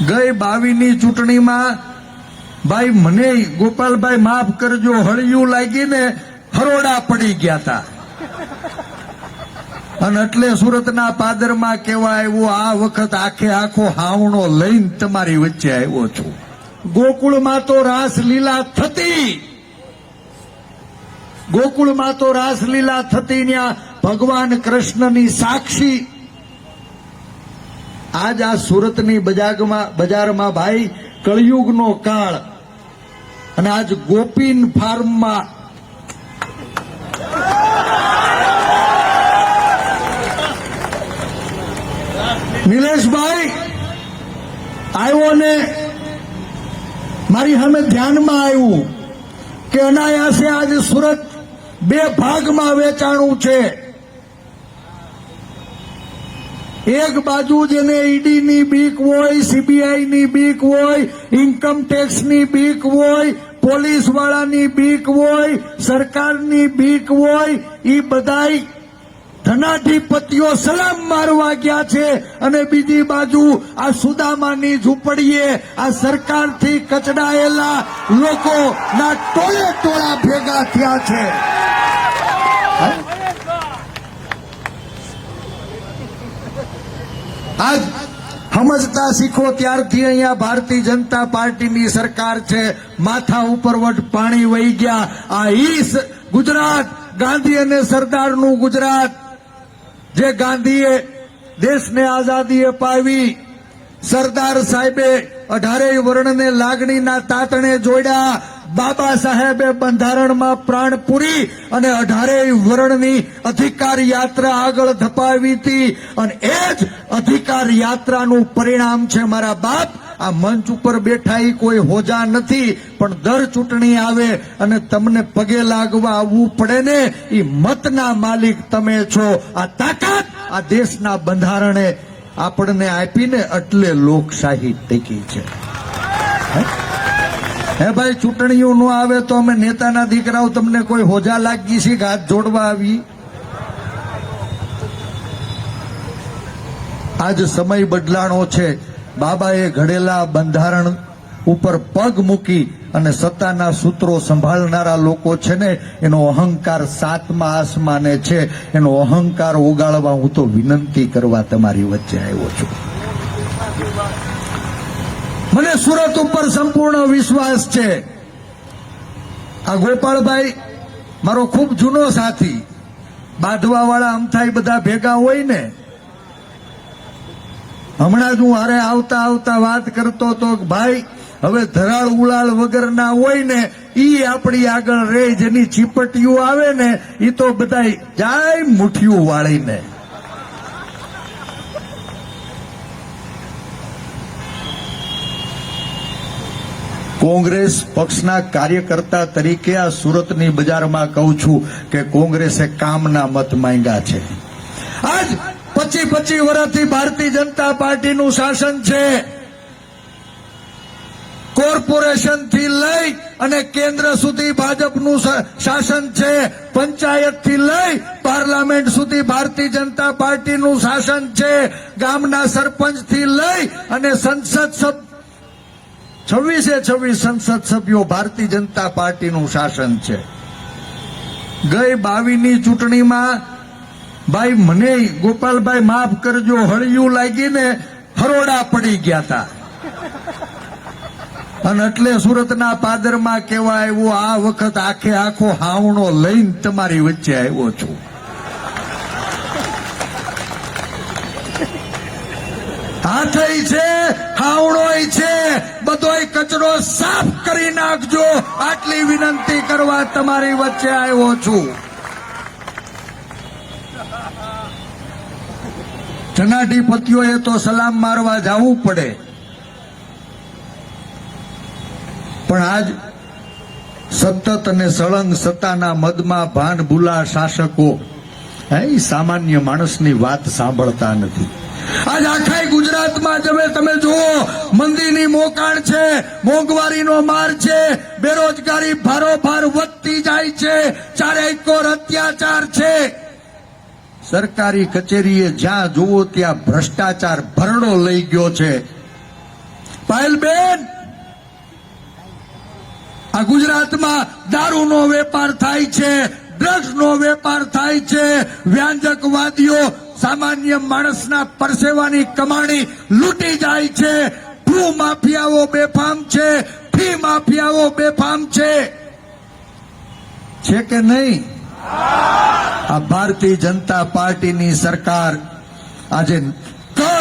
ગઈ બાવીની ચૂંટણીમાં, ભાઈ, મને ગોપાલભાઈ માફ કરજો, હળિયું લાગી ને હરોડા પડી ગયા હતા અને એટલે સુરતના પાદરમાં કેવા આવ્યો આ વખત આખે આખો હાવણો લઈને તમારી વચ્ચે આવ્યો છું. ગોકુળમાં તો રાસલીલા થતી. ગોકુળમાં તો રાસલીલા થતી ત્યાં ભગવાન કૃષ્ણની સાક્ષી આજ આ સુરતની બજારમાં બજારમાં ભાઈ, કળિયુગનો કાળ. અને આજ ગોપીન ફાર્મમાં નિલેશભાઈ, આવ્યો ને મારી સામે ધ્યાનમાં આવ્યું કે અનાયાસે આજે સુરત બે ભાગમાં વેચાણું છે. એક બાજુ જેને ઈડીની બીક હોય સીબીઆઈની બીક હોય ઇન્કમટેક્સની બીક હોય પોલીસવાળાની બીક હોય, સરકારની બીક હોય એ બધાય ધનાધિપતિઓ સલામ મારવા ગયા છે અને બીજી બાજુ આ સુદામાની ઝૂંપડીએ આ સરકારથી કચડાયેલા લોકોના ટોળે ટોળા ભેગા થયા છે. આજ સમજતા શીખો ત્યારથી અહીંયા ભારતીય જનતા પાર્ટીની સરકાર છે. માથા ઉપર વટ પાણી વહી ગયા. આ ઈસ ગુજરાત. ગાંધી અને સરદારનું ગુજરાત. જે ગાંધીએ દેશને આઝાદી અપાવી. સરદાર સાહેબે અઢારેય વર્ણને લાગણીના તાતણે જોડ્યા. બાબા સાહેબે બંધારણમાં પ્રાણ પૂરી અને અઢારેય વર્ણની અધિકાર યાત્રા આગળ ધપાવી હતી. અને એ જ અધિકાર યાત્રાનું પરિણામ છે મારા બાપ. આ મંચ ઉપર બેઠા એ કોઈ હોજા નથી, પણ દર ચૂંટણી આવે અને તમને પગે લાગવા આવવું પડે ને એ મતના માલિક તમે છો. આ તાકાત આ દેશના બંધારણે આપણને આપીને એટલે લોકશાહી ટકી છે. હે ભાઈ, ચૂંટણીઓ નો આવે તો અમે નેતાના દીકરાઓ તમને કોઈ હોજા લાગી છે કે હાથ જોડવા આવી? આજ સમય બદલાણો છે. બાબાએ ઘડેલા બંધારણ ઉપર પગ મૂકી અને સત્તાના સૂત્રો સંભાળનારા લોકો છે ને, એનો અહંકાર સાતમા આસમાને છે. એનો અહંકાર ઓગાળવા હું તો વિનંતી કરવા તમારી વચ્ચે આવ્યો છું. મને સુરત ઉપર સંપૂર્ણ વિશ્વાસ છે. આ ગોપાળભાઈ, મારો ખૂબ જૂનો સાથી બાંધવા વાળા અમથાઈ બધા ભેગા હોય ને, હમણાં જ હું હારે આવતા આવતા વાત કરતો હતો ભાઈ હવે ધરાળ ઉલાળ વગરના હોય ને ઈ આપણી આગળ રે જેની ચીપટીઓ આવે ને ઈ તો બધા જાય મુઠ્ઠીઓ વાળીને. કોંગ્રેસ પક્ષના કાર્યકર્તા તરીકે આ સુરતની બજારમાં કહું છું કે કોંગ્રેસે કામના મત માંગ્યા છે. આજ પચી પચી વર્ષથી ભારતીય જનતા પાર્ટીનું શાસન છે. કોર્પોરેશનથી લઈ અને કેન્દ્ર સુધી ભાજપનું શાસન છે પંચાયતથી લઈ પાર્લામેન્ટ સુધી ભારતીય જનતા પાર્ટીનું શાસન છે, ગામના સરપંચથી લઈ અને સંસદ છવ્વીસે છવ્વીસ સંસદ સભ્યો ભારતીય જનતા પાર્ટીનું શાસન છે. ગઈ બાવીની ચૂંટણીમાં, ભાઈ મને, ગોપાલભાઈ માફ કરજો, હળિયું લાગીને હરોડા પડી ગયા હતા અને એટલે સુરતના પાદરમાં કેવા આવ્યો આ વખત આખે આખો હાવણો લઈને તમારી વચ્ચે આવ્યો છું. હાથય છે, હાવણોય છે, બધોય કચરો સાફ કરી નાખજો. આટલી વિનંતી કરવા તમારી વચ્ચે આવ્યો છું. જનાધિપતિઓએ તો સલામ મારવા જવું પડે. પણ આજ સતત અને સળંગ સત્તાના મદમાં ભાન ભૂલા શાસકો એ સામાન્ય માણસની વાત સાંભળતા નથી. આજ આખા ગુજરાતમાં જમે તમે જુઓ, મંદીની મોકાણ છે, મોંઘવારીનો માર છે, બેરોજગારી ભારોભાર વધતી જાય છે, ચારે કોર અત્યાચાર છે. સરકારી કચેરીએ જ્યાં જુઓ ત્યાં ભ્રષ્ટાચાર ભરડો લઈ ગયો છે. પાયલબેન આ ગુજરાતમાં દારૂનો વેપાર થાય છે, ડ્રગ્સનો વેપાર થાય છે. વ્યાંજકવાદીઓ સામાન્ય માણસના પરસેવાની કમાણી લૂંટી જાય છે. ભૂ માફિયાઓ બેફામ છે, ફી માફિયાઓ બેફામ છે. છે કે નહીં? આ ભારતીય જનતા પાર્ટીની સરકાર આજે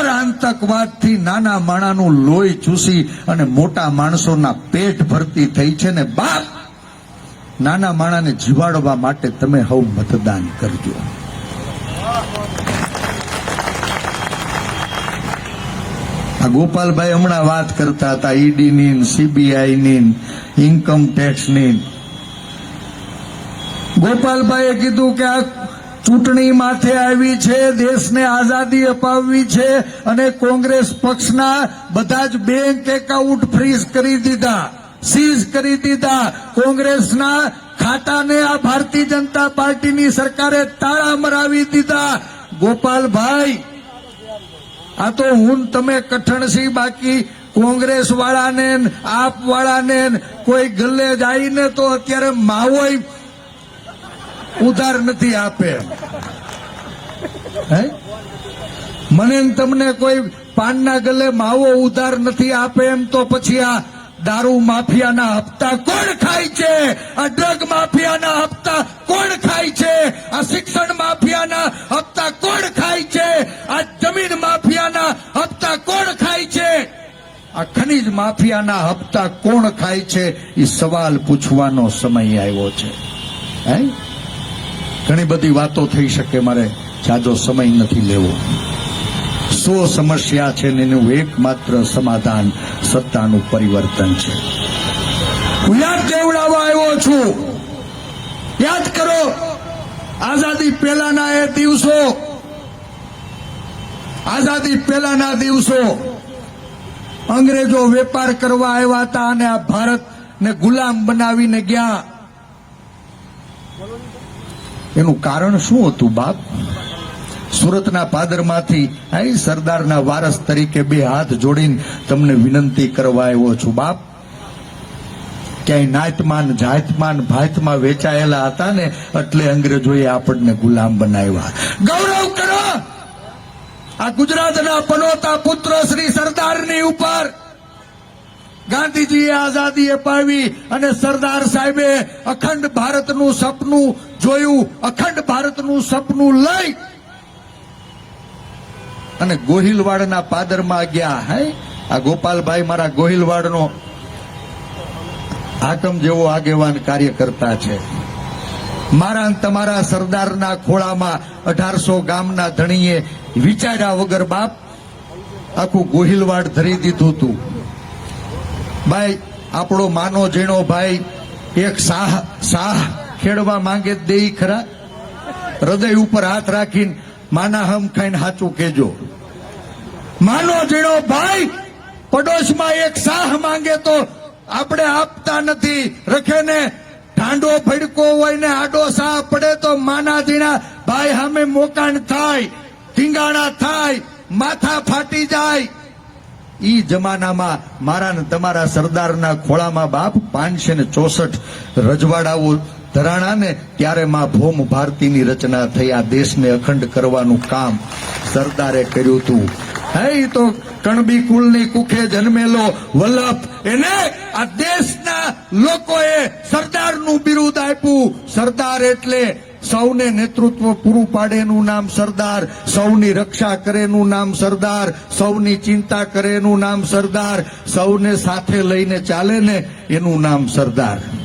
કર આતંકવાદથી નાના માણાનું લોહી ચૂસી અને મોટા માણસોના પેટ ભરતી થઈ છે ને બાપ, નાના માણાને જીવાડવા માટે તમે હવ મતદાન કરજો. આ ગોપાલભાઈ હમણાં વાત કરતા હતા ઈડી ની સીબીઆઈ ની ઇન્કમ ટેક્સની. ગોપાલભાઈએ કીધું કે આ ચૂંટણી માથે આવી છે, દેશને આઝાદી અપાવવી છે અને કોંગ્રેસ પક્ષના બધા જ બેંક એકાઉન્ટ ફ્રીઝ કરી દીધા, સીઝ કરી દીધા. કોંગ્રેસના ખાતાને આ ભારતીય જનતા પાર્ટીની સરકારે તાળા મરાવી દીધા. ગોપાલભાઈ, આ તો હું તમે કઠણસી બાકી કોંગ્રેસ વાળાને આપ વાળાને કોઈ ગલ્લે જઈને તો અત્યારે માવોય ઉધાર નથી આપે. હે? મને તમને કોઈ પાનના ગલે માવો ઉધાર નથી આપે એમ તો પછી આ દારૂ માફિયાના હપ્તા કોણ ખાય છે? આ ડ્રગ માફિયાના હપ્તા કોણ ખાય છે? આ શિક્ષણ માફિયાના હપ્તા કોણ ખાય છે? આ જમીન માફિયાના હપ્તા કોણ ખાય છે? આ ખનીજ માફિયાના હપ્તા કોણ ખાય છે? એ સવાલ પૂછવાનો સમય આવ્યો છે. હે? ઘણી બધી વાતો થઈ શકે, મારે જાજો સમય નથી લેવો. સો સમસ્યા છે ને એનું એકમાત્ર સમાધાન સત્તાનું પરિવર્તન છે. હું યાદ દેવડાવવા આવ્યો છું. યાદ કરો, આઝાદી પહેલાના એ દિવસો. આઝાદી પહેલાના દિવસો. અંગ્રેજો વેપાર કરવા આવ્યા હતા અને આ ભારતને ગુલામ બનાવીને ગયા. એનું કારણ શું હતું, બાપ? સુરતના પાદરમાંથી આઈ સરદારના વારસ તરીકે બે હાથ જોડીને તમને વિનંતી કરવા આવ્યો છું, બાપ. ક્યાંય નાતમાન જાતમાન ભાતમાં વેચાયેલા હતા ને, એટલે અંગ્રેજોએ આપણને ગુલામ બનાવ્યા. ગૌરવ કરો! આ ગુજરાતના પનોતા પુત્ર શ્રી સરદારની ઉપર ગાંધીજીએ આઝાદી અપાવી અને સરદાર સાહેબે અખંડ ભારતનું સપનું જોયું, અખંડ ભારતનું સપનું લઈ અને ગોહિલવાડના પાદરમાં ગયા. હે? આ ગોપાલભાઈ મારા ગોહિલવાડનો આટમ જેવો આગેવાન કાર્યકર્તા છે. મારા તમારા સરદારના ખોળામાં અઢારસો ગામના ધણીએ વિચાર્યા વગર બાપ આખું ગોહિલવાડ ધરી દીધું હતું ભાઈ, આપણો માનો ઝીણો ભાઈ એક સાહ સાહ ખેડવા માંગે દે ખરા. હૃદય ઉપર હાથ રાખીને માના હમ ખાઈને સાચું કેજો માનો ઝીણો ભાઈ, પડોશમાં એક સાહ માંગે તો આપણે આપતા નથી. રખે ને ઢાંડો ફડકો હોય ને આડો સાહ પડે તો માના ઝીણા ભાઈ સામે મોકાણ થાય ધીંગાણા થાય, માથા ફાટી જાય. ઈ જમાનામાં મારા તમારા સરદારના ખોળામાં બાપ પાંચસો ને ચોસઠ રજવાડાઓ ધરાણા ને ત્યારે માં ભોમ ભારતીની રચના થઈ આ દેશને અખંડ કરવાનું કામ સરદારે કર્યું હતું. હે તો કણબી કુળની કુખે જન્મેલો વલ્લભ. એને આ દેશના લોકોએ સરદારનું બિરુદ આપ્યું. સરદાર એટલે સૌને નેતૃત્વ પૂરું પાડેનું નામ સરદાર, સૌની રક્ષા કરેનું નામ સરદાર, સૌની ચિંતા કરેનું નામ સરદાર, સૌને સાથે લઈને ચાલે ને એનું નામ સરદાર.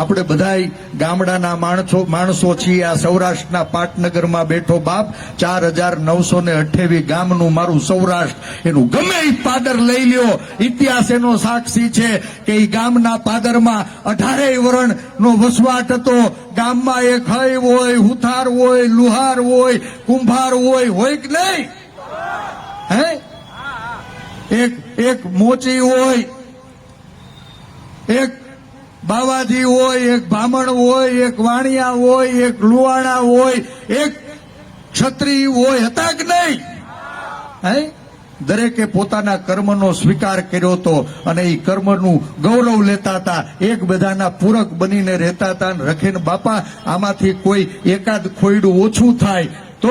આપણે બધાય ગામડાના માણસો માણસો છીએ. આ સૌરાષ્ટ્રના પાટનગરમાં બેઠો બાપ ચાર હજાર નવસો ને અઠ્યાવીસ ગામનું મારું સૌરાષ્ટ્ર. એનું ગમે એ પાદર લઈ લ્યો. ઇતિહાસ એનો સાક્ષી છે કે એ ગામના પાદરમાં અઢારેય વરણ નો વસવાટ હતો. ગામમાં એક હય હોય, હુથાર હોય, લુહાર હોય, કુંભાર હોય હોય કે નહીં? હે? એક એક મોચી હોય, એક બાવાજી હોય, એક બ્રાહ્મણ હોય, એક વાણિયા હોય, એક લુવાણા હોય, એક ક્ષત્રિય હોય, હતા કે નહીં? હે? દરેકે પોતાના કર્મનો સ્વીકાર કર્યો હતો અને એ કર્મનું ગૌરવ લેતા હતા. એક બધાના પૂરક બનીને રહેતા હતા અને રખીને બાપા, આમાંથી કોઈ એકાદ ખોયડું ઓછું થાય તો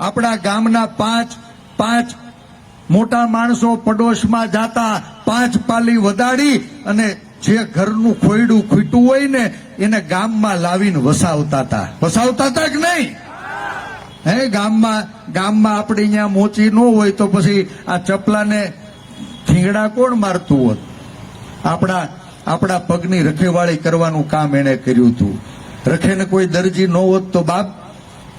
આપણા ગામના પાંચ પાંચ મોટા માણસો પડોશમાં જાતા પાંચ પાલી વધારી અને જે ઘરનું ખોયડું ખૂટ્યું હોય ને, એને ગામમાં લાવીને વસાવતા હતા વસાવતા હતા કે નહીં? હે, ગામમાં ગામમાં આપણે અહીંયા મોચી ન હોય તો પછી આ ચપલાને ઠીંગડા કોણ મારતું હોત? આપણા આપણા પગની રખેવાળી કરવાનું કામ એણે કર્યું હતું. રખેને કોઈ દરજી ન હોત તો બાપ,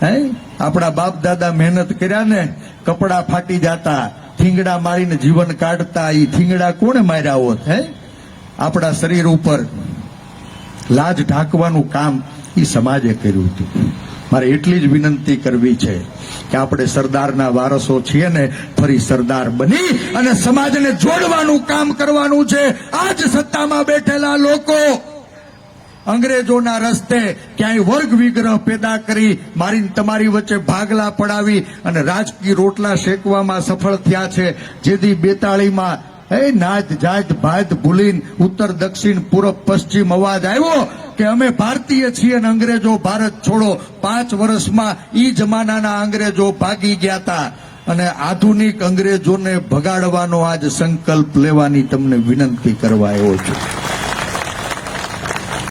હે, આપણા બાપ દાદા મહેનત કર્યા ને, કપડા ફાટી જાતા, થીંગડા મારીને જીવન કાઢતા એ થીંગડા કોણે માર્યા હોત, હે? આપણા શરીર ઉપર લાજ ઢાંકવાનું કામ એ સમાજે કર્યું હતું. મારે એટલી જ વિનંતી કરવી છે કે આપણે સરદારના વારસો છીએ ને ફરી સરદાર બની અને સમાજને જોડવાનું કામ કરવાનું છે. આજ સત્તામાં બેઠેલા લોકો, અંગ્રેજોના રસ્તે ક્યાંય વર્ગ વિગ્રહ પેદા કરી મારીને તમારી વચ્ચે ભાગલા પડાવી અને રાજકીય રોટલા શેકવામાં સફળ થયા છે. જેથી બેતાળીમાં એ નાત જાત, ભાત, ભૂલીને, ઉત્તર, દક્ષિણ પૂર્વ પશ્ચિમ અવાજ આવ્યો કે અમે ભારતીય છીએ અને અંગ્રેજો ભારત છોડો. પાંચ વર્ષમાં ઈ જમાનાના અંગ્રેજો ભાગી ગયા હતા અને આધુનિક અંગ્રેજોને ભગાડવાનો આજ સંકલ્પ લેવાની તમને વિનંતી કરવા આવ્યો છું.